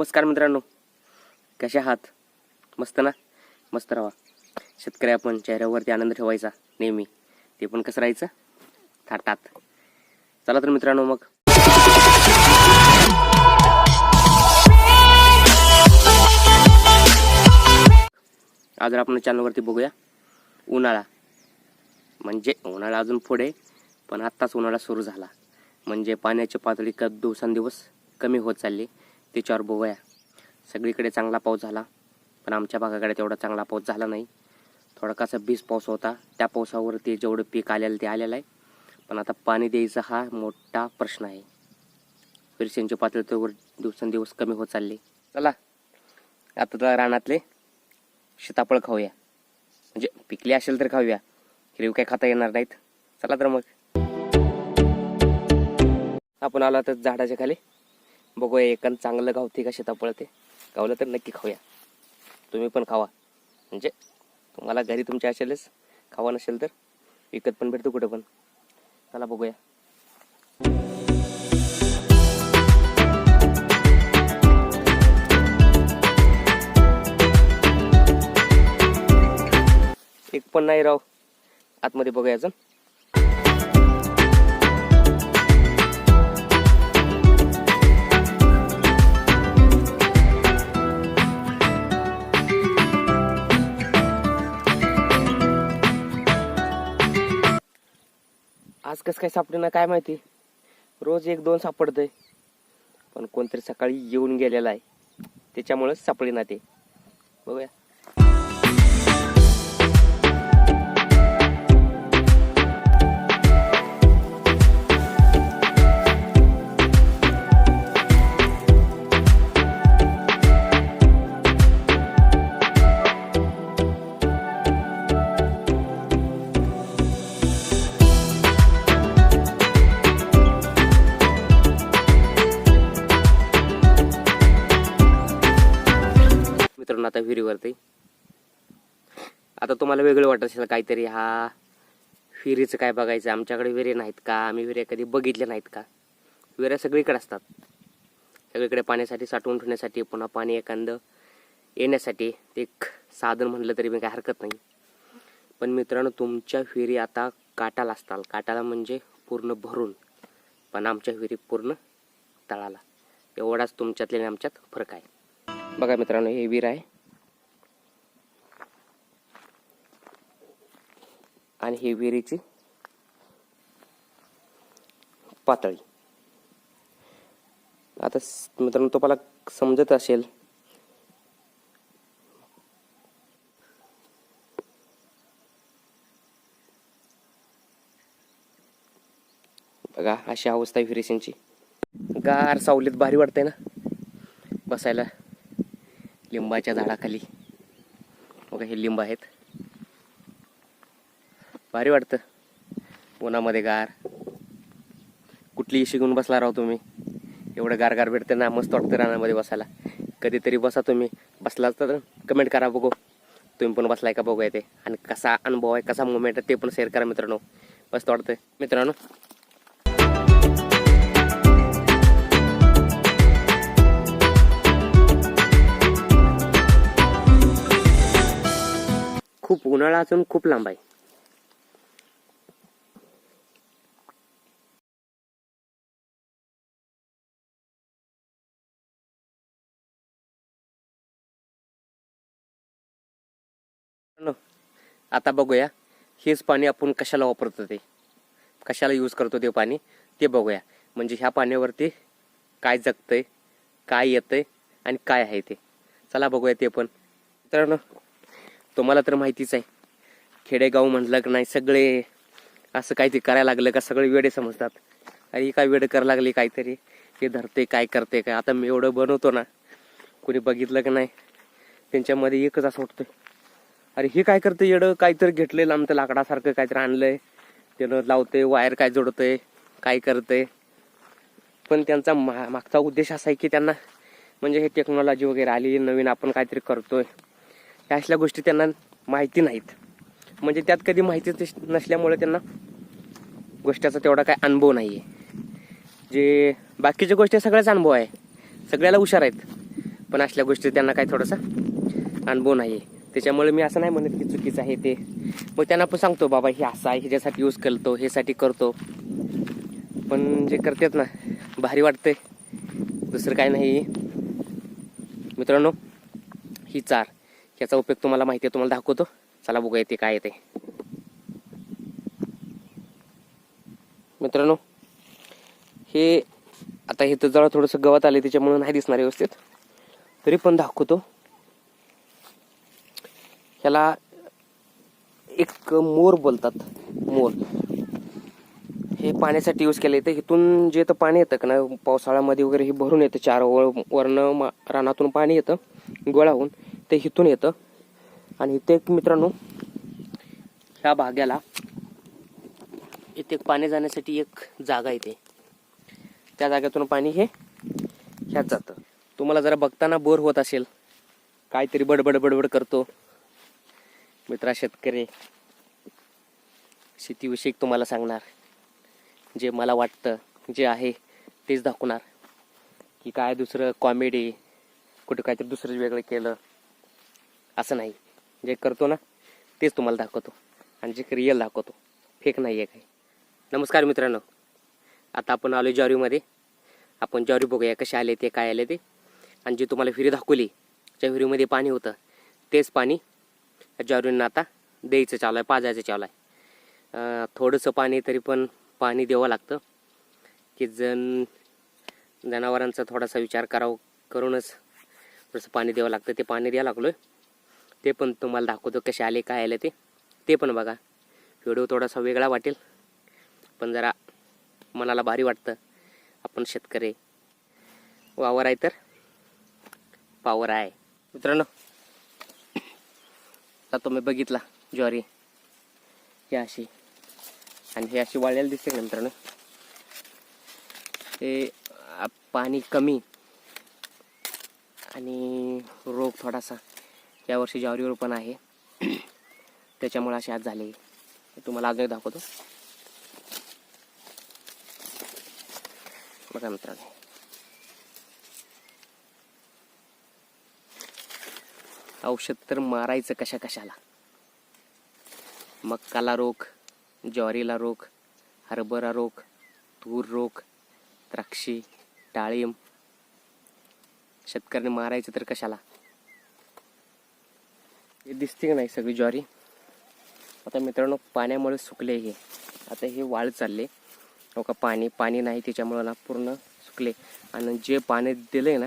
नमस्कार मित्रांनो. कसे आहात? मस्त ना? मस्त राहा. शेतकरी आपण चेहऱ्यावरती आनंद ठेवायचा नेहमी. ते पण कसं राहायचं? थाटात. चला तर मित्रांनो मग. आज आपण चॅनलवरती बघूया. उन्हाळा. म्हणजे उन्हाळा अजून पुढे पण आत्ताच उन्हाळा सुरू झाला. म्हणजे पाण्याची पातळी क दिवसांदिवस कमी होत चालली. त्याच्यावर बोवया सगळीकडे चांगला पाऊस झाला पण आमच्या भागाकडे तेवढा चांगला पाऊस झाला नाही. थोडा कसा बीस पाऊस होता. त्या पावसावरती जेवढं पीक आलेलं ते आलेलं आहे. पण आता पाणी द्यायचा हा मोठा प्रश्न आहे. पेरशींची पातळी तर दिवसेंदिवस कमी होत चालली. चला आता तर रानातले सीताफळ खाऊया. म्हणजे पिकले असेल तर खाऊया. हिरवी काय खाता येणार नाहीत. चला तर मग. आपण आलो तर झाडाच्या खाली. बघूया एकान चांगलं गावते का शेतापळ ते गावलं तर नक्की खाऊया. तुम्ही पण खावा. म्हणजे तुम्हाला घरी तुमच्या असेलच खावा नसेल तर विकत पण भेटतो कुठं पण. चला बघूया. एक पण नाही राव. आतमध्ये बघूया अजून. कसं काय सापडे काय माहिती? रोज एक दोन सापडतंय. पण कोणतरी सकाळी येऊन गेलेला आहे. त्याच्यामुळेच सापडेना ते. बघूया. आता विहिरीवरती. आता तुम्हाला वेगळं वाटत असेल काहीतरी हा विहिरीचं काय बघायचं? आमच्याकडे विहिरी नाहीत का? आम्ही विहिऱ्या कधी बघितल्या नाहीत का? विहिऱ्या सगळीकडे असतात. सगळीकडे पाण्यासाठी साठवून ठेवण्यासाठी पुन्हा पाणी एखादं येण्यासाठी ते एक साधन म्हटलं तरी मी काय हरकत नाही. पण मित्रांनो तुमच्या विहिरी आता काटाला असताल. काटाला म्हणजे पूर्ण भरून. पण आमच्या विहिरी पूर्ण तळाला. एवढाच तुमच्यातले आणि आमच्यात फरक आहे. बघा मित्रांनो हे विहीर आहे. आणि ही विहिरीची पातळी. आता मित्रांनो तुम्हाला समजत असेल. बघा अशी अवस्था आहे गार सावलीत भारी वाटते ना? बसायला. लिंबाच्या झाडाखाली. बघा हे लिंब आहेत. भारी वाटतं. उन्हामध्ये गार. कुठलीही शिकून बसला राव तुम्ही. एवढं गार गार भेटतं ना मस्त वाटतं रानामध्ये बसायला. कधीतरी बसा तुम्ही. बसला तर कमेंट करा बघू. तुम्ही पण बसलाय का बघूया ते. आणि कसा अनुभव आहे कसा मुवमेंट आहे ते पण शेअर करा मित्रांनो. मस्त वाटतं मित्रांनो. खूप उन्हाळा असून खूप लांब आहे. आता बघूया हेच पाणी आपण कशाला वापरतो ते? कशाला यूज करतो ते पाणी? ते बघूया. म्हणजे ह्या पाण्यावरती काय जगतंय काय येतंय आणि काय आहे ते. चला बघूया ते पण. मित्रांनो तुम्हाला तर माहितीच आहे खेडेगाव म्हटलं की नाही सगळे असं काहीतरी करायला लागलं का सगळे वेडे समजतात. अरे काय वेड करायला लागली काहीतरी? हे धरते काय करते काय? आता मी एवढं बनवतो ना कोणी बघितलं की नाही त्यांच्यामध्ये एकच असं वाटतंय. अरे हे काय करते येडं? काहीतरी घेतलेलं आमचं लाकडासारखं काहीतरी आणलंय. त्यानं लावते वायर काय जोडतंय काय करतंय. पण त्यांचा मा मागचा उद्देश असा आहे की त्यांना म्हणजे हे टेक्नॉलॉजी वगैरे आली नवीन आपण काहीतरी करतोय. ह्या असल्या गोष्टी त्यांना माहिती नाहीत. म्हणजे त्यात कधी माहिती नसल्यामुळे त्यांना गोष्टीचा तेवढा काय अनुभव नाही आहे जे बाकीच्या गोष्टी सगळ्याच अनुभव आहे. सगळ्याला हुशार आहेत. पण असल्या गोष्टी त्यांना काही थोडासा अनुभव नाही आहे त्याच्यामुळे मी असं नाही म्हणत की चुकीचं आहे ते. मग त्यांना पण सांगतो बाबा हे असं आहे ह्याच्यासाठी यूज करतो ह्यासाठी करतो. पण जे करतात ना भारी वाटतंय. दुसरं काय नाही. मित्रांनो ही चार. याचा उपयोग तुम्हाला माहिती आहे तुम्हाला दाखवतो. चला बघूया ते काय येते मित्रांनो हे आता हे तर जरा थोडंसं गवत आले त्याच्यामुळे नाही दिसणार व्यवस्थित. तरी पण दाखवतो. ह्याला एक मोर बोलतात मोर. हे पाण्यासाठी यूज केलं येतं इथून जे तर पाणी येतं का ना पावसाळ्यामध्ये वगैरे हे भरून येतं चार वर वरनं मा रानातून पाणी येतं गोळा होऊन ते हिथून येतं. आणि इथे एक मित्रांनो ह्या भाग्याला इथे एक पाणी जाण्यासाठी एक जागा येते. त्या जागेतून पाणी हे ह्यात जातं. तुम्हाला जरा बघताना बोर होत असेल काहीतरी बडबड बडबड करतो. मित्रा शेतकरी शेतीविषयी तुम्हाला सांगणार. जे मला वाटतं जे आहे तेच दाखवणार. की काय दुसरं कॉमेडी कुठं काहीतरी दुसरं वेगळं केलं असं नाही. जे करतो ना तेच तुम्हाला दाखवतो. आणि जे रिअल दाखवतो फेक नाही आहे काही. नमस्कार मित्रांनो. आता आपण आलो ज्वारीमध्ये. आपण ज्वारी बघूया कसे आले ते काय आले ते. आणि जे तुम्हाला विहिरी दाखवली ज्या विहिरीमध्ये पाणी होतं तेच पाणी ज्वारींना आता द्यायचं चालू आहे पाजायचं चालू आहे थोडंसं पाणी तरी पण पाणी द्यावं लागतं. की जण जनावरांचा थोडासा विचार करावं करूनच थोडंसं पाणी द्यावं लागतं. ते पाणी द्यावं लागलो ते पण तुम्हाला दाखवतो कसे आले काय आले ते. ते पण बघा. व्हिडिओ थोडासा वेगळा वाटेल. पण जरा मनाला भारी वाटतं. आपण शेतकरी वावर आहे तर पावर आहे मित्रांनो आता तुम्ही बघितला ज्वारी. ही अशी. आणि हे अशी वाळलेली दिसते नंतर ते पाणी कमी आणि रोग थोडासा यावर्षी ज्वारीवर पण आहे. त्याच्यामुळे असे आज झाले. तुम्हाला अजून दाखवतो. बघा मित्रांनो. औषध तर मारायचं कशा कशाला? मक्काला रोग ज्वारीला रोग हरभरा रोग तूर रोग द्राक्षी डाळिंब. शेतकऱ्याने मारायचं तर कशाला? हे दिसते का नाही सगळी ज्वारी? आता मित्रांनो पाण्यामुळे सुकले हे. आता हे वाळ चालले. हो का पाणी पाणी नाही त्याच्यामुळं ना पूर्ण सुकले. आणि जे पाणी दिलंय ना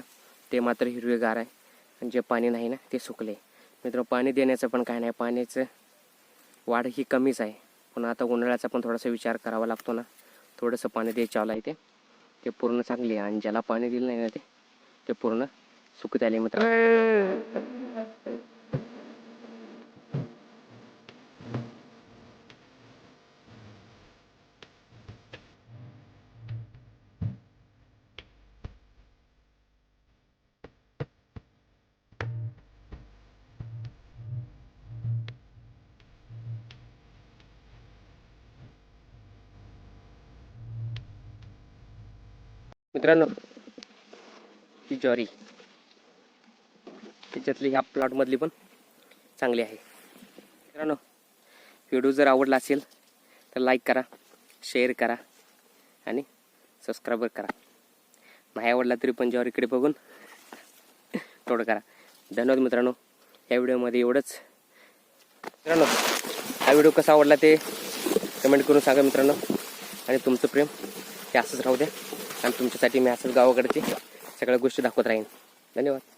ते मात्र हिरवेगार आहे. जे पाणी नाही ना ते सुकले. मित्र पाणी देण्याचं पण काय नाही. पाण्याचं वाढ ही कमीच आहे. पण आता उन्हाळ्याचा पण थोडासा विचार करावा लागतो ना. थोडंसं पाणी द्यायचं आला आहे ते. ते पूर्ण चांगली आहे. आणि ज्याला पाणी दिलं नाही ना ते ते पूर्ण सुकत आले मित्र मित्रांनो ही ज्वारी. त्याच्यातली ह्या प्लॉटमधली पण चांगली आहे. मित्रांनो व्हिडिओ जर आवडला असेल तर लाईक करा शेअर करा आणि सबस्क्राईबर करा. नाही आवडला तरी पण ज्वारीकडे बघून थोडं करा. धन्यवाद मित्रांनो या व्हिडिओमध्ये एवढंच. मित्रांनो हा व्हिडिओ कसा आवडला ते कमेंट करून सांगा मित्रांनो. आणि तुमचं प्रेम हे असंच राहू द्या. आणि तुमच्यासाठी मी असंच गावाकडचे सगळ्या गोष्टी दाखवत राहीन. धन्यवाद.